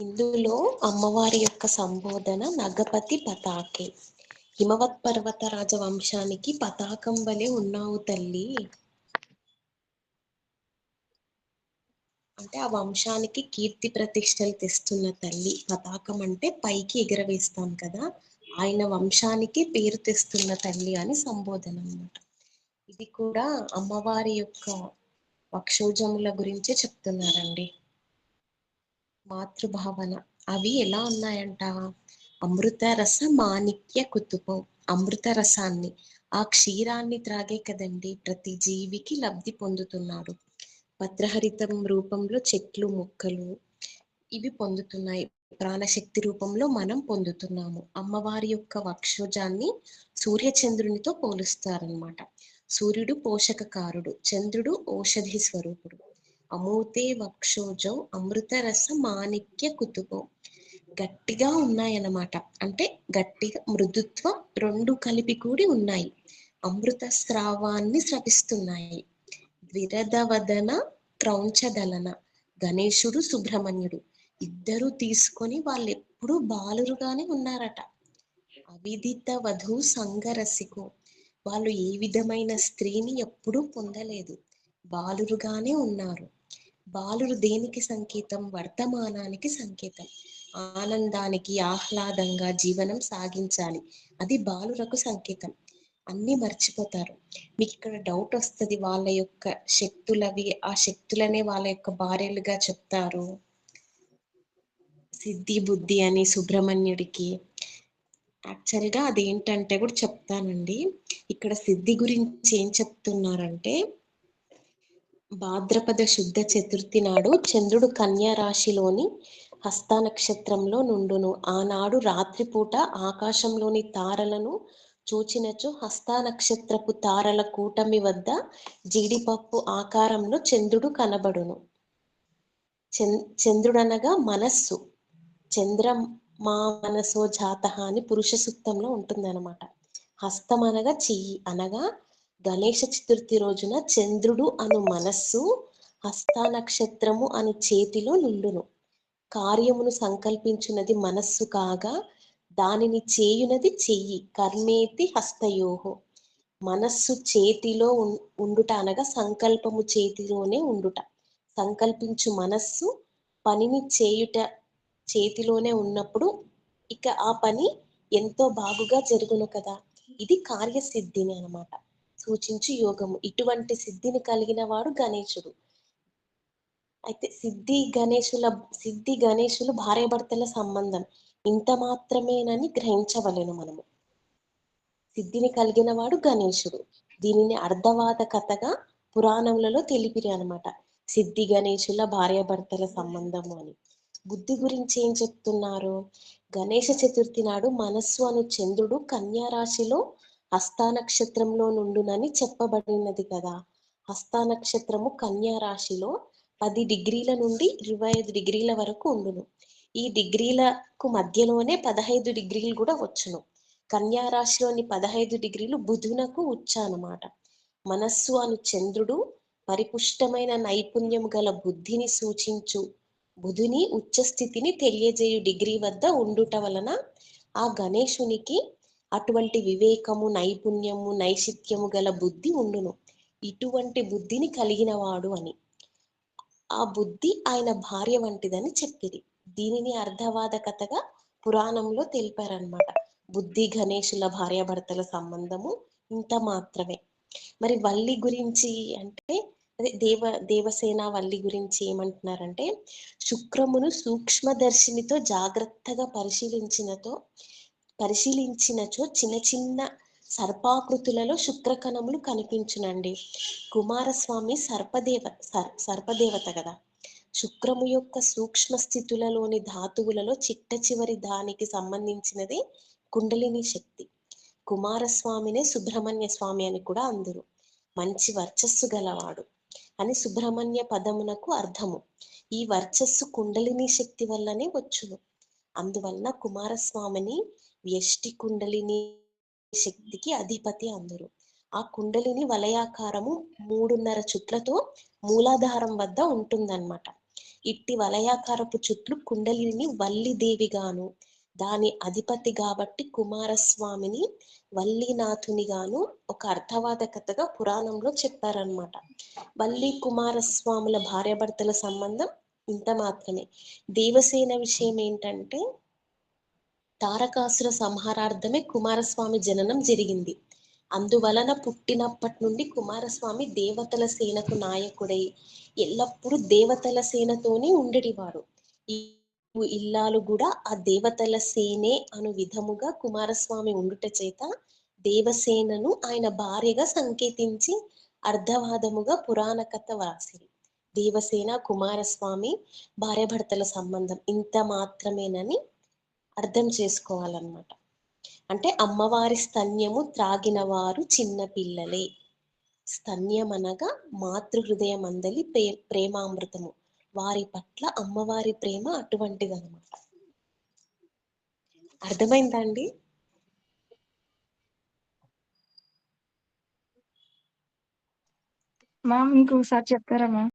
ఇందులో అమ్మవారి యొక్క సంబోధన నగపతి పతాకే. హిమవత్ పర్వత రాజవంశానికి పతాకం వలె ఉన్నావు తల్లి. అంటే ఆ వంశానికి కీర్తి ప్రతిష్టలు తెస్తున్న తల్లి. పతాకం అంటే పైకి ఎగరవేస్తాం కదా ఆయన వంశానికి పేరు తెస్తున్న తల్లి అని సంబోధన అన్నమాట. ఇది కూడా అమ్మవారి యొక్క వక్షోజముల గురించే చెప్తున్నారండి. మాతృభావన. అవి ఎలా ఉన్నాయంట? అమృత రస మాణిక్య కుతుపం. అమృత రసాన్ని ఆ క్షీరాన్ని త్రాగే కదండి ప్రతి జీవికి లబ్ధి పొందుతున్నాడు. భద్రహరితం రూపంలో చెట్లు మొక్కలు ఇవి పొందుతున్నాయి. ప్రాణశక్తి రూపంలో మనం పొందుతున్నాము. అమ్మవారి యొక్క వక్షోజాన్ని సూర్యచంద్రునితో పోలుస్తారనమాట సూర్యుడు పోషకకారుడు చంద్రుడు ఔషధి స్వరూపుడు. అమూతే వక్షోజం అమృతరస మాణిక్య కుతుకో గట్టిగా ఉన్నాయన్నమాట. అంటే గట్టిగా మృదుత్వం రెండు కలిపి కూడి ఉన్నాయి. అమృత స్రావాన్ని స్రవిస్తున్నాయి. ద్విరదవదన క్రౌంచదలన గణేశుడు సుబ్రహ్మణ్యుడు. ఇద్దరు తీసుకొని వాళ్ళు ఎప్పుడు బాలురుగానే ఉన్నారట. అవిదిత వధు సంగరసికు. వాళ్ళు ఏ విధమైన స్త్రీని ఎప్పుడూ పొందలేదు. బాలురుగానే ఉన్నారు. బాలురు దేనికి సంకేతం? వర్తమానానికి సంకేతం. ఆనందానికి ఆహ్లాదంగా జీవనం సాగించాలి. అది బాలురకు సంకేతం. అన్ని మర్చిపోతారు. మీకు ఇక్కడ డౌట్ వస్తుంది వాళ్ళ యొక్క శక్తులవి ఆ శక్తులనే వాళ్ళ యొక్క భార్యలుగా చెప్తారు. సిద్ధి బుద్ధి అని సుబ్రహ్మణ్యుడికి. యాక్చువల్గా అదేంటంటే కూడా చెప్తానండి. ఇక్కడ సిద్ధి గురించి ఏం చెప్తున్నారంటే భాద్రపద శుద్ధ చతుర్థి నాడు చంద్రుడు కన్యా రాశిలోని హస్త నక్షత్రంలో నుండును. ఆనాడు రాత్రిపూట ఆకాశంలోని తారలను చూచినచో హస్త నక్షత్రపు తారల కూటమి వద్ద జీడిపప్పు ఆకారంలో చంద్రుడు కనబడును. చంద్రుడనగా మనస్సు. చంద్ర మా మనసో జాత అని పురుష సూక్తంలో ఉంటుందన్నమాట. హస్తం అనగా చెయ్యి అనగా గణేష చతుర్థి రోజున చంద్రుడు అను మనస్సు హస్త నక్షత్రము అను చేతిలో నుండును. కార్యమును సంకల్పించున్నది మనస్సు కాగా దానిని చేయునది చెయ్యి కర్మేతి హస్తయోహో. మనస్సు చేతిలో ఉండుట అనగా సంకల్పము చేతిలోనే ఉండుట. సంకల్పించు మనస్సు పనిని చేయుట చేతిలోనే ఉన్నప్పుడు ఇక ఆ పని ఎంతో బాగుగా జరుగును కదా. ఇది కార్యసిద్ధిని అనమాట. సూచించు యోగము. ఇటువంటి సిద్ధిని కలిగిన వాడు గణేశుడు. అయితే సిద్ధి గణేశుల సిద్ధి గణేశులు భార్యాభర్తల సంబంధం. ఇంత మాత్రమేనని గ్రహించవలెను మనము. సిద్ధిని కలిగిన వాడు గణేశుడు. దీనిని అర్ధవాద కథగా పురాణములలో తెలిపిరి అనమాట సిద్ధి గణేశుల భార్యాభర్తల సంబంధము అని. బుద్ధి గురించి ఏం చెప్తున్నారు? గణేష చతుర్థి నాడు మనస్సు అను చంద్రుడు కన్యా రాశిలో హస్తానక్షత్రంలో నుండునని చెప్పబడినది కదా. హస్తా నక్షత్రము కన్యా రాశిలో పది డిగ్రీల నుండి ఇరవై ఐదు డిగ్రీల వరకు ఉండును. ఈ డిగ్రీలకు మధ్యలోనే పదహైదు డిగ్రీలు కూడా వచ్చును. కన్యా రాశిలోని పదహైదు డిగ్రీలు బుధునకు అన్నమాట మనస్సు అను చంద్రుడు పరిపుష్టమైన నైపుణ్యం గల బుద్ధిని సూచించు బుధుని ఉచ్చ స్థితిని తెలియజేయు డిగ్రీ వద్ద ఉండుట వలన ఆ గణేశునికి అటువంటి వివేకము నైపుణ్యము నైశిత్యము గల బుద్ధి ఉండును. ఇటువంటి బుద్ధిని కలిగిన వాడు అని. ఆ బుద్ధి ఆయన భార్య వంటిదని చెప్పిరి. దీనిని అర్ధవాద కథగా పురాణంలో తెలిపారనమాట బుద్ధి గణేశుల భార్యాభర్తల సంబంధము ఇంత మాత్రమే. మరి వల్లి గురించి అంటే అదే దేవ దేవసేన వల్లి గురించి ఏమంటున్నారంటే శుక్రమును సూక్ష్మదర్శినితో జాగ్రత్తగా పరిశీలించినతో పరిశీలించినచో చిన్న చిన్న సర్పాకృతులలో శుక్రకణములు కనిపించునండి. కుమారస్వామి సర్పదేవ సర్పదేవత కదా శుక్రము యొక్క సూక్ష్మ స్థితులలోని ధాతువులలో చిట్ట చివరి దానికి సంబంధించినది కుండలిని శక్తి. కుమారస్వామినే సుబ్రహ్మణ్య స్వామి అని కూడా అందరు. మంచి వర్చస్సు గలవాడు అని సుబ్రహ్మణ్య పదమునకు అర్థము. ఈ వర్చస్సు కుండలిని శక్తి వల్లనే వచ్చును. అందువలన కుమారస్వామిని వ్యష్టి కుండలిని శక్తికి అధిపతి అందరు. ఆ కుండలిని వలయాకారము మూడున్నర చుట్లతో మూలాధారం వద్ద ఉంటుందన్నమాట. ఇట్టి వలయాకారపు చుట్లు కుండలిని వల్లిదేవిగాను దాని అధిపతి కాబట్టి కుమారస్వామిని వల్లీనాథునిగాను ఒక అర్థవాద కథగా పురాణంలో చెప్పారనమాట వల్లి కుమారస్వాముల భార్యాభర్తల సంబంధం ఇంత మాత్రమే. దేవసేన విషయం ఏంటంటే తారకాసుర సంహారార్థమే కుమారస్వామి జననం జరిగింది. అందువలన పుట్టినప్పటి నుండి కుమారస్వామి దేవతల సేనకు నాయకుడై ఎల్లప్పుడూ దేవతల సేనతోనే ఉండేటివాడు ఈ ఇల్లాలు కూడా ఆ దేవతల సేనే అను విధముగా కుమారస్వామి ఉండుట చేత దేవసేనను ఆయన భార్యగా సంకేతించి అర్ధవాదముగా పురాణ కథ వ్రాసిరి. దేవసేన కుమారస్వామి భార్యాభర్తల సంబంధం ఇంత మాత్రమేనని అర్థం చేసుకోవాలన్నమాట. అంటే అమ్మవారి స్తన్యము త్రాగిన వారు చిన్న పిల్లలే. స్తన్యం అనగా మాతృహృదయం అందలి ప్రే ప్రేమామృతము. వారి పట్ల అమ్మవారి ప్రేమ అటువంటిది అనమాట అర్థమైందా అండి మ్యామ్ ఇంకొకసారి చెప్తారా మ్యామ్?